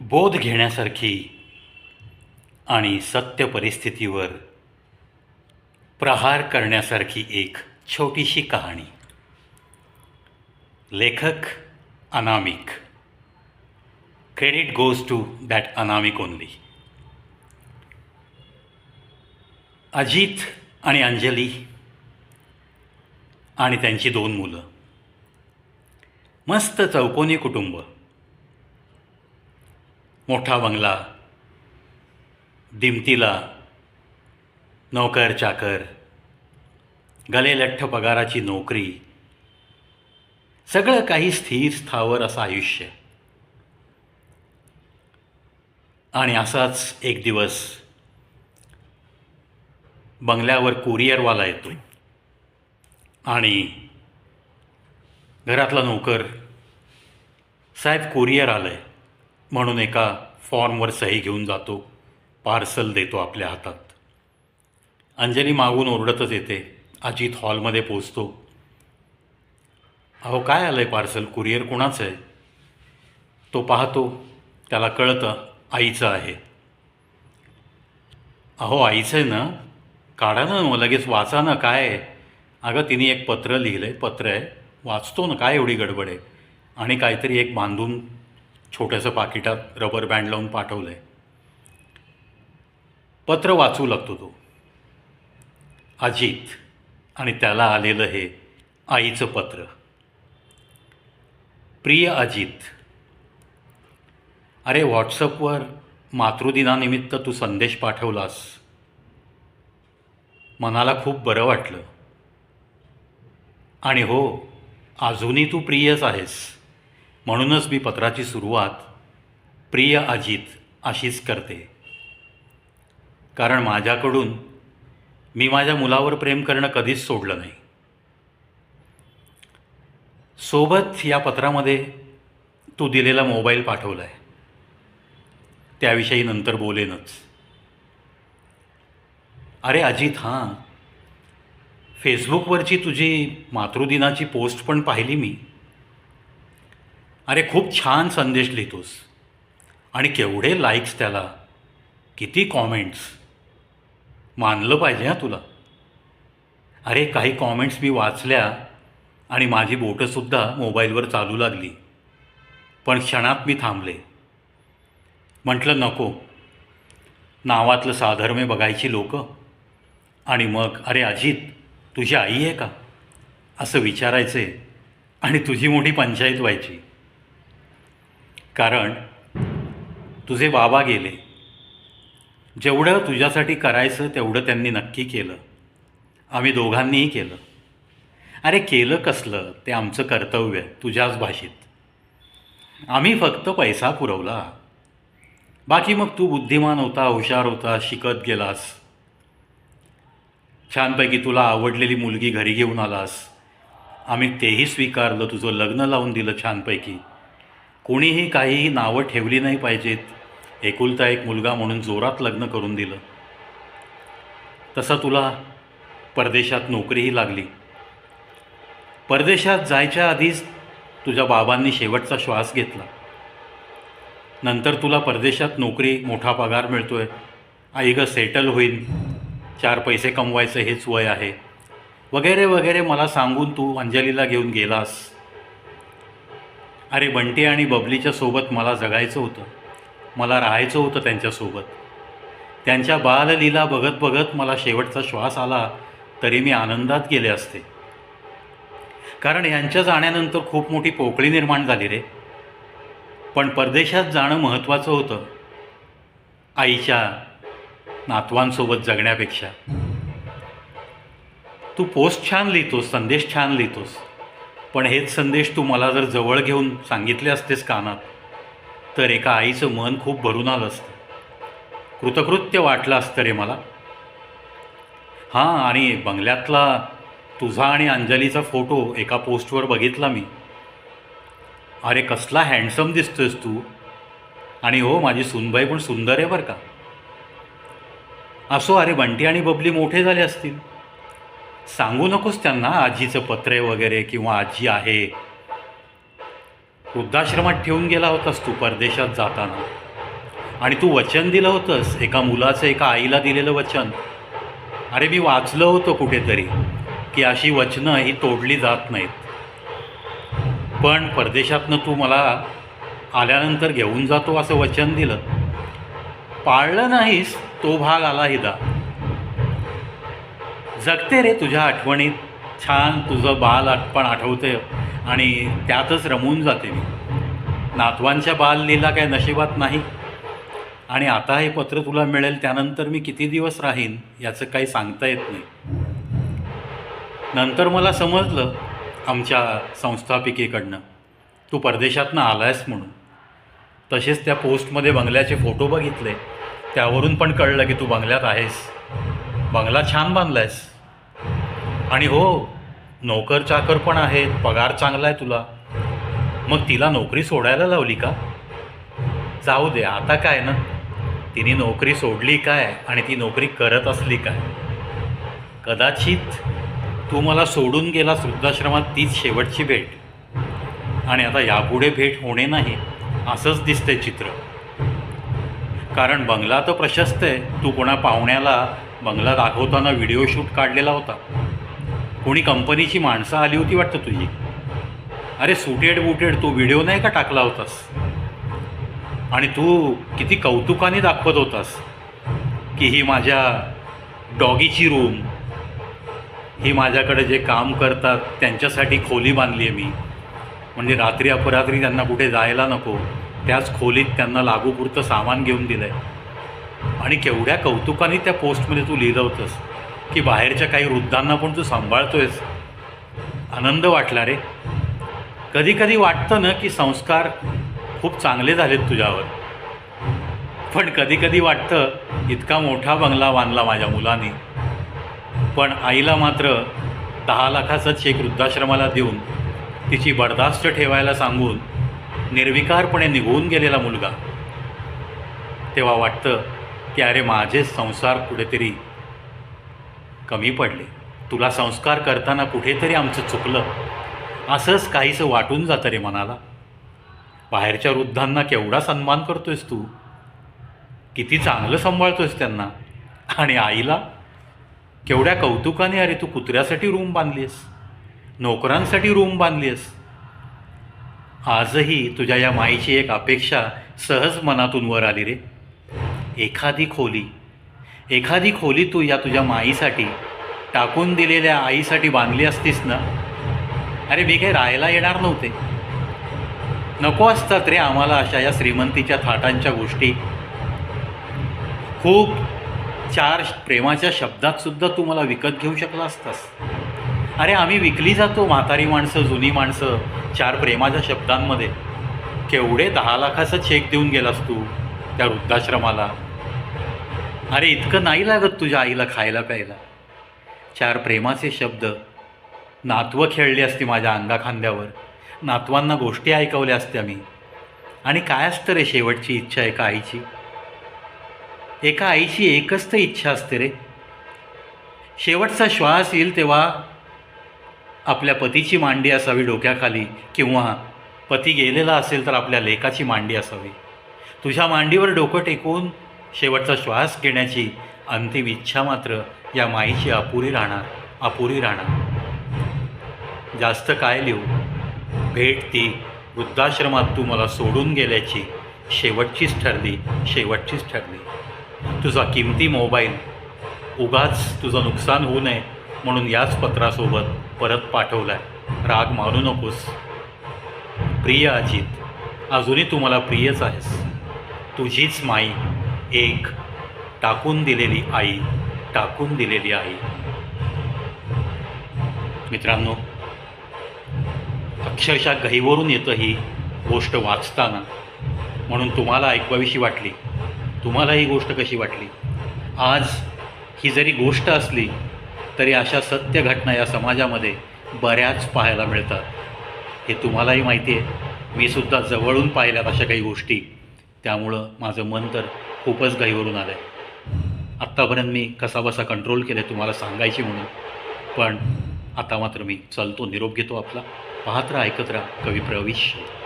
बोध घेण्यासारखी आणि सत्य परिस्थितीवर प्रहार करण्यासारखी एक छोटीशी कहाणी. लेखक अनामिक. Credit goes to that Anamik only Ajit आणि अंजली आणि त्यांची दोन मुलं. मस्त चौकोनी कुटुंब. मोठा बंगला दिमतीला नोकर चाकर गले लठ्ठ पगाराची नोकरी सगळं काही स्थिर स्थावर असं आयुष्य. आणि असाच एक दिवस बंगल्यावर कुरिअरवाला येतो आणि घरातला नोकर साहेब कुरिअर आलं आहे म्हणून एका फॉर्मवर सही घेऊन जातो पार्सल देतो आपल्या हातात. अंजली मागून ओरडतच येते अजित हॉलमध्ये पोचतो. अहो काय आलं आहे पार्सल? कुरिअर कुणाचं आहे? तो पाहतो त्याला कळतं आईचं आहे. अहो आईचं आहे ना? काढा ना मग लगेच वाचा ना काय आहे? अगं तिने एक पत्र लिहिलं आहे पत्र आहे. वाचतो ना काय एवढी गडबड आहे? आणि काहीतरी एक बांधून छोटंसं पाकिटात रबर बँड लावून पाठवलं आहे पत्र वाचू लागतो तो. अजित आणि त्याला आलेलं हे आईचं पत्र. प्रिय अजित अरे व्हॉट्सअपवर मातृदिनानिमित्त तू संदेश पाठवलास. मनाला खूप बरं वाटलं. आणि हो अजूनही तू प्रियच आहेस. म्हणूनच मी पत्राची सुरुवात प्रिय अजित अशीच करते. कारण माझ्याकडून मी माझ्या मुलावर प्रेम करणं कधीच सोडलं नाही. सोबत या पत्रामध्ये तू दिलेला मोबाईल पाठवला आहे त्याविषयी नंतर बोलेनच. अरे अजित हां. फेसबुकवरची तुझी मातृदिनाची पोस्ट पण पाहिली मी. अरे खूप छान संदेश लिहितोस. आणि केवढे लाईक्स त्याला. किती कॉमेंट्स मानलं पाहिजे हां तुला. अरे काही कॉमेंट्स मी वाचल्या आणि माझी बोटंसुद्धा मोबाईलवर चालू लागली. पण क्षणात मी थांबले. म्हटलं नको. नावातलं साधर्म्य बघायची लोक. आणि मग अरे अजित तुझी आई आहे का? असं विचारायचे आणि तुझी मोठी पंचायत व्हायची. कारण तुझे बाबा गेले. जेवढं तुझ्यासाठी करायचं तेवढं त्यांनी नक्की केलं. आम्ही दोघांनीही केलं. अरे केलं कसलं? ते आमचं कर्तव्य आहे तुझ्याच भाषेत. आम्ही फक्त पैसा पुरवला. बाकी मग तू बुद्धिमान होता हुशार होता शिकत गेलास. छानपैकी तुला आवडलेली मुलगी घरी घेऊन आलास. आम्ही तेही स्वीकारलं तुझं लग्न लावून दिलं छानपैकी. कोणीही काहीही नावं ठेवली नाही पाहिजेत. एकुलता एक मुलगा म्हणून जोरात लग्न करून दिलं. तसं तुला परदेशात नोकरीही लागली. परदेशात जायच्या आधीच तुझ्या बाबांनी शेवटचा श्वास घेतला. नंतर तुला परदेशात नोकरी मोठा पगार मिळतो आहे आई गं सेटल होईल चार पैसे कमवायचं हेच वय आहे. वगैरे वगैरे मला सांगून तू अंजलीला घेऊन गेलास. अरे बंटी आणि बबलीच्या सोबत मला जगायचं होतं. मला राहायचं होतं त्यांच्यासोबत. त्यांच्या बाललीला बघत बघत मला शेवटचा श्वास आला तरी मी आनंदात गेले असते. कारण यांच्या जाण्यानंतर खूप मोठी पोकळी निर्माण झाली रे. पण परदेशात जाणं महत्त्वाचं होतं. आईच्या नातवांसोबत जगण्यापेक्षा. तू पोस्ट छान लिहितोस संदेश छान लिहितोस. पण हेच संदेश तू मला जर जवळ घेऊन सांगितले असतेस कानात तर एका आईचं मन खूप भरून आलं असतं. कृतकृत्य वाटलं असतं रे मला. हां आणि बंगल्यातला तुझा आणि अंजलीचा फोटो एका पोस्टवर बघितला मी. अरे कसला हँडसम दिसतोयस तू. आणि हो माझी सुनबाई पण सुंदर आहे बरं का. असो अरे बंटी आणि बबली मोठे झाले असतील. सांगू नकोस त्यांना आजीचं पत्रे वगैरे किंवा आजी आहे. वृद्धाश्रमात ठेवून गेला होतास तू परदेशात जाताना. आणि तू वचन दिलं होतंस एका मुलाचं एका आईला दिलेलं वचन. अरे मी वाचलं होतं कुठेतरी की अशी वचनं ही तोडली जात नाहीत. पण परदेशातनं तू मला आल्यानंतर घेऊन जातो असं वचन दिलं. पाळलं नाहीस तो भाग आला हिदा. जगते रे तुझ्या आठवणीत. छान तुझं बाल पण आठवते आणि त्यातच रमून जाते मी. नातवांच्या बाल लीला काय नशिबात नाही. आणि आता हे पत्र तुला मिळेल त्यानंतर मी किती दिवस राहीन याचं काही सांगता येत नाही. नंतर मला समजलं आमच्या संस्थापिकेकडनं. तू परदेशातनं आला आहेस म्हणून. तसेच त्या पोस्टमध्ये बंगल्याचे फोटो बघितले. त्यावरून पण कळलं की तू बंगल्यात आहेस. बंगला छान बांधला आहेस आणि हो नोकर चाकर पण आहेत पगार चांगला आहे तुला. मग तिला नोकरी सोडायला लावली का? जाऊ दे आता काय ना? तिने नोकरी सोडली काय आणि ती नोकरी करत असली काय? कदाचित तू मला सोडून गेलास वृद्धाश्रमात तीच शेवटची भेट. आणि आता यापुढे भेट होणे नाही असंच दिसते चित्र. कारण बंगला तर प्रशस्त आहे. तू कोणा पाहुण्याला बंगला दाखवताना व्हिडिओ शूट काढलेला होता. कोणी कंपनीची माणसं आली होती वाटतं तुझी? अरे सुटेड बुटेड तू व्हिडिओ नाही का टाकला होतास? आणि तू किती कौतुकाने दाखवत होतास की ही माझ्या डॉगीची रूम ही माझ्याकडे जे काम करतात त्यांच्यासाठी खोली बांधली आहे मी. म्हणजे रात्री अपरात्री त्यांना कुठे जायला नको त्याच खोलीत त्यांना लागूपुरतं सामान घेऊन दिलं आहे आणि केवढ्या कौतुकाने त्या पोस्टमध्ये तू लिहिलं होतंस. की बाहेरच्या काही वृद्धांना पण तू सांभाळतोयस. आनंद वाटला रे. कधी कधी वाटतं ना की संस्कार खूप चांगले झालेत तुझ्यावर. पण कधी कधी वाटतं इतका मोठा बंगला बांधला माझ्या मुलाने. पण आईला मात्र दहा लाखाचं चेक वृद्धाश्रमाला देऊन तिची बर्दास्त ठेवायला सांगून निर्विकारपणे निघून गेलेला मुलगा. तेव्हा वाटतं की अरे माझे संसार कुठेतरी कमी पडले. तुला संस्कार करताना कुठेतरी आमचं चुकलं. असंच काहीसं वाटून जातं रे मनाला. बाहेरच्या वृद्धांना केवढा सन्मान करतोयस तू? किती चांगलं सांभाळतोयस त्यांना. आणि आईला? केवढ्या कौतुकाने अरे तू कुत्र्यासाठी रूम बांधलीस नोकरांसाठी रूम बांधलीस आजही तुझ्या या माईची एक अपेक्षा सहज मनातून वर आली रे. एखादी खोली एखादी खोली तू या तुझ्या माईसाठी टाकून दिलेल्या आईसाठी बांधली असतीस ना? अरे मी काही राहायला येणार नव्हते. नको असतात रे आम्हाला अशा या श्रीमंतीच्या थाटांच्या गोष्टी. खूप चार प्रेमाच्या शब्दात सुद्धा तू मला विकत घेऊ शकला असतास. अरे आम्ही विकली जातो म्हातारी माणसं जुनी माणसं चार प्रेमाच्या शब्दांमध्ये. केवढे दहा लाखाचा चेक देऊन गेलास तू त्या वृद्धाश्रमाला? अरे इतकं नाही लागत तुझ्या आईला खायला प्यायला. चार प्रेमाचे शब्द. नातवं खेळली असती माझ्या अंगाखांद्यावर नातवांना गोष्टी ऐकवल्या असत्या मी. आणि काय असतं रे शेवटची इच्छा एका आईची? एका आईची एकच तर इच्छा असते रे. शेवटचा श्वास येईल तेव्हा आपल्या पतीची मांडी असावी डोक्याखाली किंवा पती गेलेला असेल तर आपल्या लेकाची मांडी असावी. तुझ्या मांडीवर डोकं टेकून शेवटचा श्वास घेण्याची अंतिम इच्छा मात्र या माईची अपुरी राहणार अपुरी राहणार. जास्त काय लिहू? भेट ती वृद्धाश्रमात तू मला सोडून गेल्याची शेवटचीच ठरली शेवटचीच ठरली. तुझा किमती मोबाईल उगाच तुझं नुकसान होऊ नये म्हणून याच पत्रासोबत परत पाठवला आहे राग मानू नकोस. प्रिय अजित अजूनही तू मला प्रियच आहेस. तुझीच माई एक टाकून दिलेली आई टाकून दिलेली आई. मित्रांनो अक्षरशः घहीवरून येतं ही गोष्ट वाचताना. म्हणून तुम्हाला ऐकवावीशी वाटली. तुम्हाला ही गोष्ट कशी वाटली? आज ही जरी गोष्ट असली तरी अशा सत्य घटना या समाजामध्ये बऱ्याच पाहायला मिळतात. हे तुम्हालाही माहिती आहे. मी सुद्धा जवळून पाहिल्यात अशा काही गोष्टी. त्यामुळं माझं मन तर खूपच गहीवरून आलं आहे आत्तापर्यंत मी कसाबसा कंट्रोल केलं तुम्हाला सांगायची म्हणून. पण आता मात्र मी चलतो निरोप घेतो आपला. पाहत राहा ऐकत राहा कवी प्रविष्य